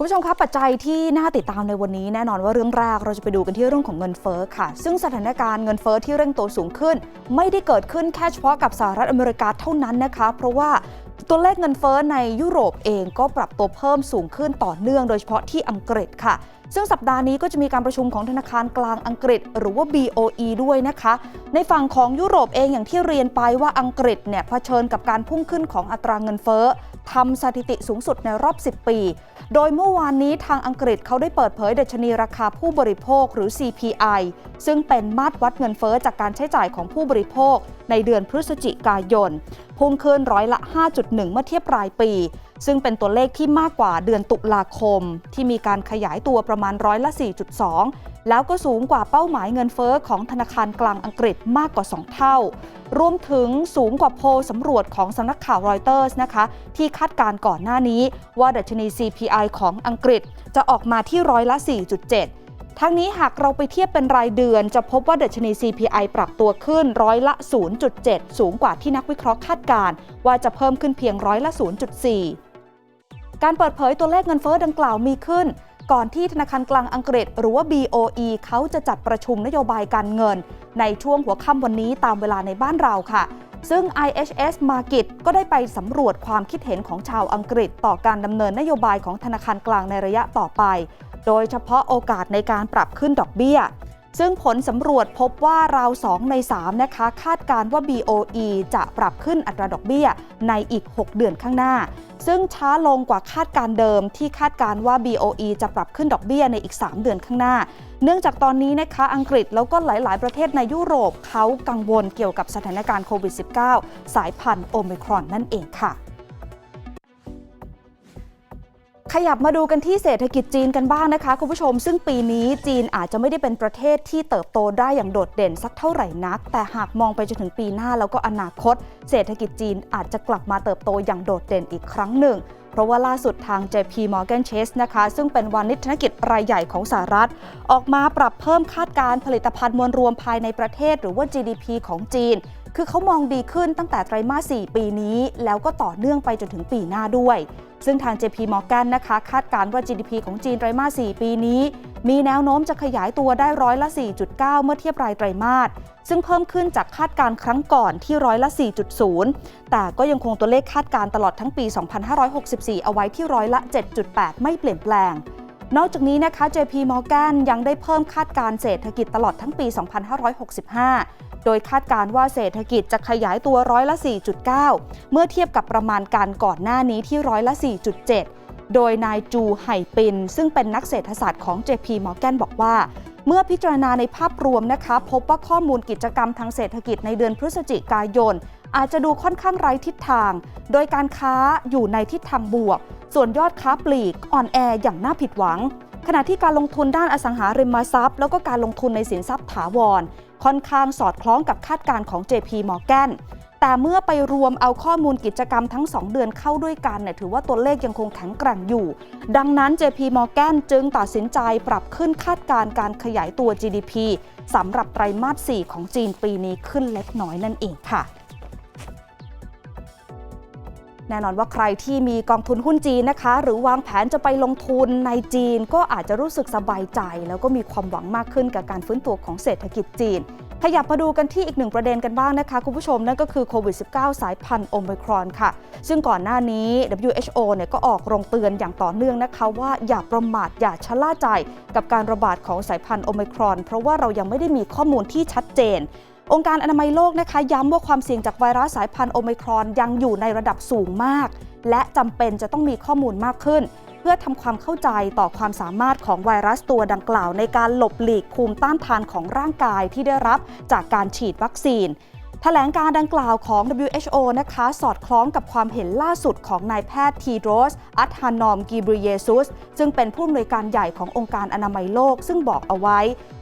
คุณผู้ชมครับปัจจัยที่น่าติดตามในวันนี้แน่นอนว่าเรื่องแรกเราจะไปดูกันที่เรื่องของเงินเฟ้อค่ะ ซึ่งสถานการณ์เงินเฟ้อที่เร่งตัวสูงขึ้น ไม่ได้เกิดขึ้นแค่เฉพาะกับสหรัฐอเมริกาเท่านั้นนะคะ เพราะว่าตัวเลขเงินเฟ้อในยุโรปเองก็ปรับตัวเพิ่มสูงขึ้นต่อเนื่องโดยเฉพาะที่อังกฤษค่ะ ซึ่งสัปดาห์นี้ก็จะมีการประชุมของธนาคารกลางอังกฤษ หรือว่า BOE ด้วยนะคะ ในฝั่งของยุโรปเองอย่างที่เรียนไปว่าอังกฤษเนี่ยเผชิญกับการพุ่งขึ้นของอัตราเงินเฟ้อทำสถิติสูงสุดในรอบ 10 ปี โดยเมื่อวานนี้ทางอังกฤษเขาได้เปิดเผยดัชนีราคาผู้บริโภคหรือ CPI ซึ่งเป็นมาตรวัดเงินเฟ้อจากการใช้จ่ายของผู้บริโภค ในเดือนพฤศจิกายน พุ่งขึ้นร้อยละ 5.1 เมื่อเทียบรายปี ซึ่งเป็นตัวเลขที่มากกว่าเดือนตุลาคม ที่มีการขยายตัวประมาณร้อยละ 4.2 แล้วก็สูงกว่าเป้าหมายเงินเฟ้อของธนาคารกลางอังกฤษมากกว่า 2 เท่า รวมถึงสูงกว่าโพลสำรวจของสำนักข่าวรอยเตอร์สนะคะ ที่คาดการณ์ก่อนหน้านี้ว่าดัชนี CPI ของอังกฤษจะออกมาที่ร้อยละ 4.7ทั้งนี้หากเราไปเทียบเป็นรายเดือนจะพบว่าดัชนี CPI ปรับตัวขึ้นร้อยละ 0.7 สูงกว่าที่นักวิเคราะห์คาดการณ์ว่าจะเพิ่มขึ้นเพียงร้อยละ 0.4 การเปิดเผยตัวเลขเงินเฟ้อดังกล่าวมีขึ้น ก่อนที่ธนาคารกลางอังกฤษ หรือว่า BOE เขาจะจัดประชุมนโยบายการเงิน ในช่วงหัวค่ำวันนี้ตามเวลาในบ้านเราค่ะ ซึ่ง IHS Markit ก็ได้ไปสำรวจความคิดเห็นของชาวอังกฤษ ต่อการดำเนินนโยบายของธนาคารกลางในระยะต่อไป โดยเฉพาะโอกาสในการปรับขึ้นดอกเบี้ย ซึ่งผลสำรวจพบว่าราว 2 ใน 3 นะคะ คาดการว่า BOE จะปรับขึ้นอัตราดอกเบี้ยในอีก 6 เดือนข้างหน้า ซึ่งช้าลงกว่าคาดการเดิมที่คาดการว่า BOE จะปรับขึ้นดอกเบี้ยในอีก 3 เดือนข้างหน้า เนื่องจากตอนนี้นะคะอังกฤษแล้วก็หลาย ๆ ประเทศในยุโรปเขากังวลเกี่ยวกับสถานการณ์โควิด -19 สายพันธุ์โอมิครอนนั่นเองค่ะ ขยับมาดูกันที่เศรษฐกิจจีนกันบ้างนะคะคุณผู้ชม ซึ่งปีนี้จีนอาจจะไม่ได้เป็นประเทศที่เติบโตได้อย่างโดดเด่นสักเท่าไหร่นัก แต่หากมองไปจนถึงปีหน้าแล้วก็อนาคต เศรษฐกิจจีนอาจจะกลับมาเติบโตอย่างโดดเด่นอีกครั้งหนึ่ง เพราะว่าล่าสุดทาง JP Morgan Chase นะคะ ซึ่งเป็นวานิชธนกิจรายใหญ่ของสหรัฐ ออกมาปรับเพิ่มคาดการผลิตภัณฑ์มวลรวมภายในประเทศ หรือว่า GDP ของจีน คือเขามองดีขึ้นตั้งแต่ไตรมาส 4 ปีนี้ แล้วก็ต่อเนื่องไปจนถึงปีหน้าด้วย ซึ่งทาง JP Morgan นะคะ คาดการณ์ว่า GDP ของจีนไตรมาส 4 ปีนี้ มีแนวโน้มจะขยายตัวได้ร้อยละ 4.9 เมื่อเทียบรายไตรมาส ซึ่งเพิ่มขึ้นจากคาดการณ์ครั้งก่อนที่ร้อยละ 4.0 แต่ก็ยังคงตัวเลขคาดการณ์ตลอดทั้งปี 2564 เอาไว้ที่ร้อยละ 7.8 ไม่เปลี่ยนแปลงนอกจากนี้นะคะ JP Morgan ยังได้เพิ่มคาดการณ์เศรษฐกิจตลอดทั้งปี 2565 โดยคาดการว่าเศรษฐกิจจะขยายตัวร้อยละ 4.9 เมื่อเทียบกับประมาณการก่อนหน้านี้ที่ร้อยละ 4.7 โดยนายจูไห่ปิน ซึ่งเป็นนักเศรษฐศาสตร์ของ JP Morgan บอกว่าเมื่อพิจารณาในภาพรวมนะคะ พบว่าข้อมูลกิจกรรมทางเศรษฐกิจในเดือนพฤศจิกายน อาจจะดูค่อนข้างไร้ทิศทาง โดยการค้าอยู่ในทิศทางบวก ส่วนยอดค้าปลีกอ่อนแออย่างน่าผิดหวัง ขณะที่การลงทุนด้านอสังหาริมทรัพย์ แล้วก็การลงทุนในสินทรัพย์ถาวร ค่อนข้างสอดคล้องกับคาดการณ์ของ JP Morgan แต่เมื่อไปรวมเอาข้อมูลกิจกรรมทั้ง 2 เดือนเข้าด้วยกันเนี่ยถือว่าตัวเลขยังคงแข็งแกร่งอยู่ ดังนั้น JP Morgan จึงตัดสินใจปรับขึ้นคาดการณ์การขยายตัว GDP สำหรับไตรมาส 4 ของจีนปีนี้ขึ้นเล็กน้อยนั่นเองค่ะ แน่นอนว่าใครที่มีกองทุนหุ้นจีนนะคะ หรือวางแผนจะไปลงทุนในจีน ก็อาจจะรู้สึกสบายใจ แล้วก็มีความหวังมากขึ้นกับการฟื้นตัวของเศรษฐกิจจีน ขยับมาดูกันที่อีกหนึ่งประเด็นกันบ้างนะคะ คุณผู้ชมนั่นก็คือโควิด -19 สายพันธุ์โอมิครอนค่ะ ซึ่งก่อนหน้านี้ WHO เนี่ยก็ออกโรงเตือนอย่างต่อเนื่องนะคะ ว่าอย่าประมาทอย่าชะล่าใจ กับการระบาดของสายพันธุ์โอมิครอน เพราะว่าเรายังไม่ได้มีข้อมูลที่ชัดเจน องค์การอนามัยโลกนะคะย้ำว่าความเสี่ยงจากไวรัสสายพันธุ์โอมิครอนยังอยู่ในระดับสูงมาก และจำเป็นจะต้องมีข้อมูลมากขึ้น เพื่อทำความเข้าใจต่อความสามารถของไวรัสตัวดังกล่าว ในการหลบหลีกภูมิต้านทานของร่างกายที่ได้รับจากการฉีดวัคซีนแถลงการดังกล่าวของ WHO นะคะ สอดคล้องกับความเห็นล่าสุดของนายแพทย์ทีโรส อัตฮานอมกิบริเยซุส ซึ่งเป็นผู้อำนวยการใหญ่ขององค์การอนามัยโลก ซึ่งบอกเอาไว้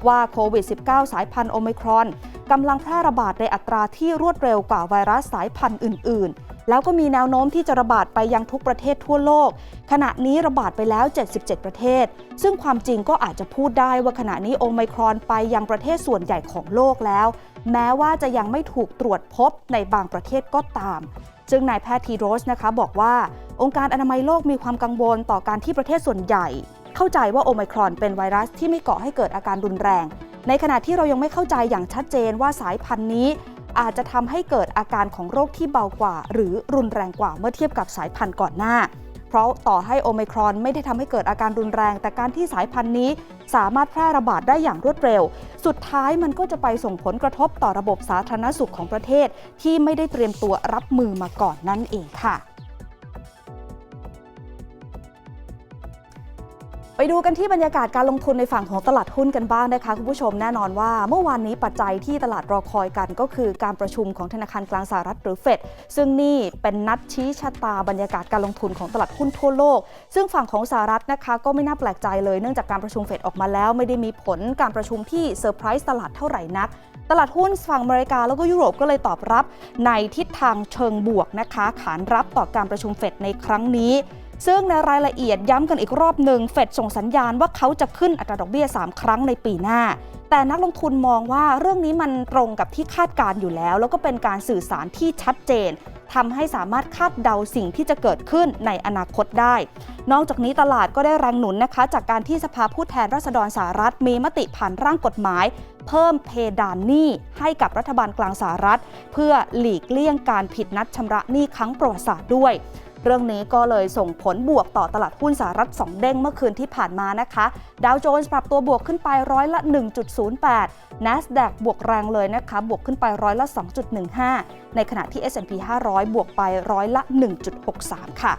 ว่าโควิด -19 สายพันธุ์โอมิครอน กำลังแพร่ระบาดในอัตราที่รวดเร็วกว่าไวรัสสายพันธุ์อื่น ๆ แล้วก็มีแนวโน้มที่จะระบาดไปยังทุกประเทศทั่วโลก ขณะนี้ระบาดไปแล้ว 77 ประเทศ ซึ่งความจริงก็อาจจะพูดได้ว่าขณะนี้โอไมครอนไปยังประเทศส่วนใหญ่ของโลกแล้ว แม้ว่าจะยังไม่ถูกตรวจพบในบางประเทศก็ตาม ซึ่งนายแพทย์ทีโรสนะคะบอกว่าองค์การอนามัยโลกมีความกังวลต่อการที่ประเทศส่วนใหญ่ เข้าใจว่าโอไมครอนเป็นไวรัสที่ไม่ก่อให้เกิดอาการรุนแรง ในขณะที่เรายังไม่เข้าใจอย่างชัดเจนว่าสายพันธุ์นี้ อาจจะทำให้เกิดอาการของโรคที่เบากว่า หรือรุนแรงกว่าเมื่อเทียบกับสายพันธุ์ก่อนหน้า เพราะต่อให้โอไมครอนไม่ได้ทำให้เกิดอาการรุนแรง แต่การที่สายพันธุ์นี้ สามารถแพร่ระบาดได้อย่างรวดเร็ว สุดท้ายมันก็จะไปส่งผลกระทบต่อระบบสาธารณสุขของประเทศ ที่ไม่ได้เตรียมตัวรับมือมาก่อนนั่นเองค่ะ ไปดูกันที่บรรยากาศการลงทุนในฝั่งของตลาดหุ้นกันบ้างนะคะ คุณผู้ชมแน่นอนว่าเมื่อวานนี้ปัจจัยที่ตลาดรอคอยกันก็คือการประชุมของธนาคารกลางสหรัฐหรือเฟดซึ่งนี่เป็นนัดชี้ชะตาบรรยากาศการลงทุนของตลาดหุ้นทั่วโลก ซึ่งฝั่งของสหรัฐนะคะก็ไม่น่าแปลกใจเลยเนื่องจากการประชุมเฟดออกมาแล้ว ไม่ได้มีผลการประชุมที่เซอร์ไพรส์ตลาดเท่าไหร่นักตลาดหุ้นฝั่งอเมริกาแล้วก็ยุโรปก็เลยตอบรับในทิศทางเชิงบวกนะคะ ขานรับต่อการประชุมเฟดในครั้งนี้ ซึ่งในรายละเอียดย้ำกันอีกรอบหนึ่งเฟดส่งสัญญาณว่าเขาจะขึ้นอัตราดอกเบี้ย 3 ครั้งในปีหน้า แต่นักลงทุนมองว่าเรื่องนี้มันตรงกับที่คาดการอยู่แล้ว แล้วก็เป็นการสื่อสารที่ชัดเจนทำให้สามารถคาดเดาสิ่งที่จะเกิดขึ้นในอนาคตได้ นอกจากนี้ตลาดก็ได้แรงหนุนนะคะ จากการที่สภาผู้แทนราษฎรสหรัฐมีมติผ่านร่างกฎหมาย เพิ่มเพดานหนี้ให้กับรัฐบาลกลางสหรัฐ เพื่อหลีกเลี่ยงการผิดนัดชำระหนี้ครั้งประวัติศาสตร์ด้วย เรื่องนี้ก็เลยส่งผลบวกต่อตลาดหุ้นสหรัฐ 2 เด้งเมื่อคืนที่ผ่านมานะคะ ดาวโจนส์ปรับตัวบวกขึ้นไปร้อยละ 1.08 NASDAQ บวกแรงเลยนะคะ บวกขึ้นไปร้อยละ 2.15 ในขณะที่ S&P 500 บวกไปร้อยละ 1.63 ค่ะ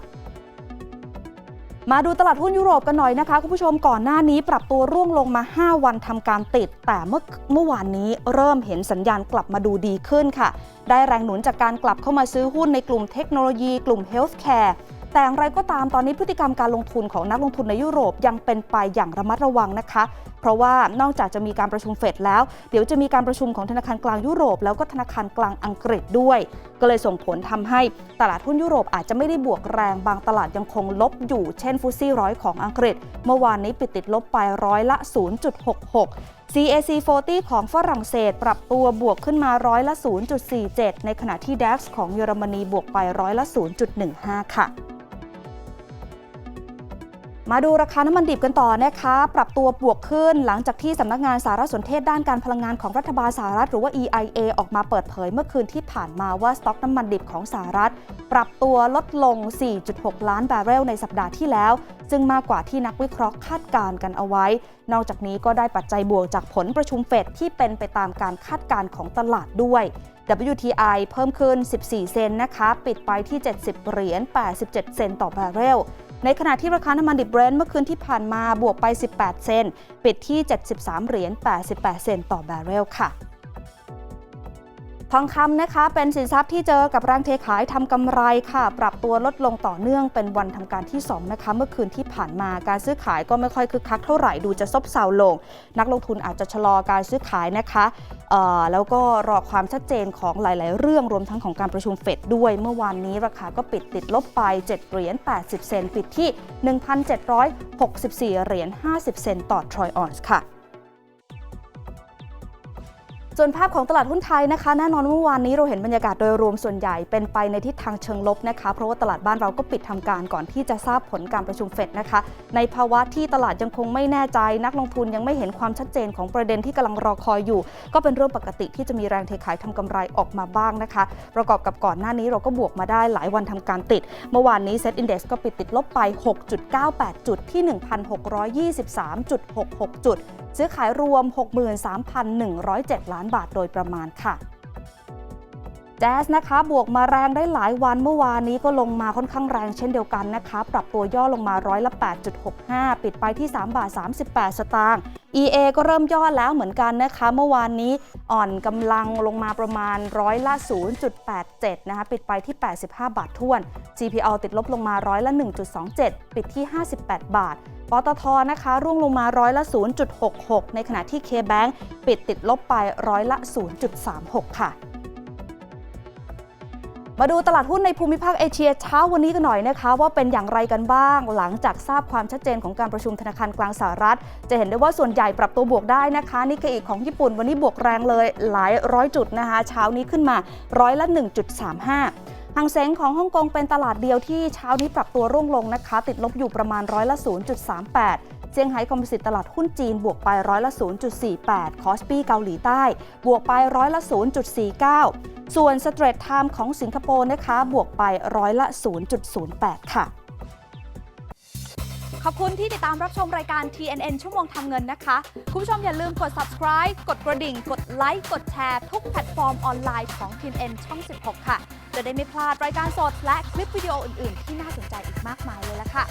มาดูตลาดหุ้นยุโรปกันหน่อยนะคะ คุณผู้ชมก่อนหน้านี้ปรับตัวร่วงลงมา 5 วันทำการติด แต่เมื่อเมื่อวานนี้เริ่มเห็นสัญญาณกลับมาดูดีขึ้นค่ะ ได้แรงหนุนจากการกลับเข้ามาซื้อหุ้นในกลุ่มเทคโนโลยี กลุ่มเฮลท์แคร์ แต่อย่างไรก็ตามตอนนี้พฤติกรรมการลงทุนของนักลงทุนในยุโรปยังเป็นไปอย่างระมัดระวังนะคะ เพราะว่านอกจากจะมีการประชุมเฟดแล้ว เดี๋ยวจะมีการประชุมของธนาคารกลางยุโรป แล้วก็ธนาคารกลางอังกฤษด้วย ก็เลยส่งผลทำให้ตลาดหุ้นยุโรปอาจจะไม่ได้บวกแรงบางตลาดยังคงลบอยู่ เช่นฟุตซี่ร้อยของอังกฤษ เมื่อวานนี้ปิดติดลบไปร้อยละ 0.66 CAC 40 ของฝรั่งเศส ปรับตัวบวกขึ้นมาร้อยละ 0.47 ในขณะที่ DAX ของเยอรมนีบวกไปร้อยละ 0.15 ค่ะ มาดูราคาน้ำมันดิบกันต่อนะคะ ปรับตัวบวกขึ้นหลังจากที่สำนักงานสารสนเทศด้านการพลังงานของรัฐบาลสหรัฐหรือว่า EIA ออกมาเปิดเผยเมื่อคืนที่ผ่านมาว่าสต็อกน้ำมันดิบของสหรัฐ ปรับตัวลดลง 4.6 ล้านบาร์เรลในสัปดาห์ที่แล้ว ซึ่งมากกว่าที่นักวิเคราะห์คาดการณ์กันเอาไว้ นอกจากนี้ก็ได้ปัจจัยบวกจากผลประชุมเฟดที่เป็นไปตามการคาดการณ์ของตลาดด้วย WTI เพิ่มขึ้น 14 เซนนะคะ ปิดไปที่ 70 เหรียญ 87 เซนต์ต่อบาร์เรล ในขณะที่ราคาน้ำมันดิบเบรนท์เมื่อคืนที่ผ่านมาบวกไป 18 เซน ปิดที่ 73 เหรียญ 88 เซนต์ต่อบาร์เรลค่ะ ทองคำนะคะเป็นสินทรัพย์ที่เจอกับแรงเทขายทำกำไรค่ะ ปรับตัวลดลงต่อเนื่องเป็นวันทำการที่ 2 นะคะ เมื่อคืนที่ผ่านมาการซื้อขายก็ไม่ค่อยคึกคักเท่าไหร่ดูจะซบเซาลง นักลงทุนอาจจะชะลอการซื้อขายนะคะแล้วก็รอความชัดเจนของหลาย ๆ เรื่องรวมทั้งของการประชุมเฟดด้วย เมื่อวานนี้ราคาก็ปิดติดลบไป 7 เหรียญ 80 เซนปิดที่ 1,764 เหรียญ 50 เซนต์ต่อทรอยออนซ์ค่ะ ส่วนภาพของตลาดหุ้นไทยนะคะแน่นอนเมื่อวานนี้เราเห็นบรรยากาศโดยรวมส่วนใหญ่เป็นไปในทิศทางเชิงลบนะคะ เพราะว่าตลาดบ้านเราก็ปิดทำการก่อนที่จะทราบผลการประชุมเฟดนะคะ ในภาวะที่ตลาดยังคงไม่แน่ใจ นักลงทุนยังไม่เห็นความชัดเจนของประเด็นที่กำลังรอคอยอยู่ ก็เป็นเรื่องปกติที่จะมีแรงเทขายทำกำไรออกมาบ้างนะคะ ประกอบกับก่อนหน้านี้เราก็บวกมาได้หลายวันทำการติด เมื่อวานนี้เซ็ตอินดี x ก็ปิดติดลบไป 6.98 จุดที่ 1,623.66 จุด ซื้อขายรวม 63,107 ล้านบาทโดยประมาณค่ะแจ๊สนะคะบวกมาแรงได้หลายวันเมื่อวานนี้ก็ลงมาค่อนข้างแรงเช่นเดียวกันนะคะ ปรับตัวย่อลงมาร้อยละ 8.65 ปิดไปที่ 3 บาท 38 สตางค์ EA ก็เริ่มย่อแล้วเหมือนกันนะคะ เมื่อวานนี้อ่อนกำลังลงมาประมาณร้อยละ 0.87 นะคะ ปิดไปที่ 85 บาทท้วน GPL ติดลบลงมาร้อยละ 1.27 ปิดที่ 58 บาท ปตทนะคะร่วงลงมาร้อยละ 0.66 ในขณะที่ K-Bank ปิดติดลบไปร้อยละ 0.36 ค่ะมาดูตลาดหุ้นในภูมิภาคเอเชียเช้าวันนี้กันหน่อยนะคะ ว่าเป็นอย่างไรกันบ้าง หลังจากทราบความชัดเจนของการประชุมธนาคารกลางสหรัฐ จะเห็นได้ว่าส่วนใหญ่ปรับตัวบวกได้นะคะนิกเกอิของญี่ปุ่นวันนี้บวกแรงเลยหลายร้อยจุดนะคะ เช้านี้ขึ้นมาร้อยละ 1.35 หางเซ็งของฮ่องกงเป็นตลาดเดียวที่เช้านี้ปรับตัวร่วงลงนะคะ ติดลบอยู่ประมาณร้อยละ0.38 เซี่ยงไฮ้คอมโพสิตตลาดหุ้นจีนบวกไปร้อยละ0.48 คอสปี้เกาหลีใต้ บวกไปร้อยละ0.49 ส่วนสเตรทไทม์ของสิงคโปร์นะคะบวกไปร้อยละ 0.08 ค่ะขอบคุณที่ติดตามรับชมรายการ TNN ชั่วโมงทำเงินนะคะ คุณผู้ชมอย่าลืมกด subscribe กดกระดิ่ง กดไลค์ กดแชร์ ทุกแพลตฟอร์มออนไลน์ของ TNN ช่อง 16 ค่ะ จะได้ไม่พลาดรายการสดและคลิปวิดีโออื่นๆ ที่น่าสนใจอีกมากมายเลยล่ะค่ะ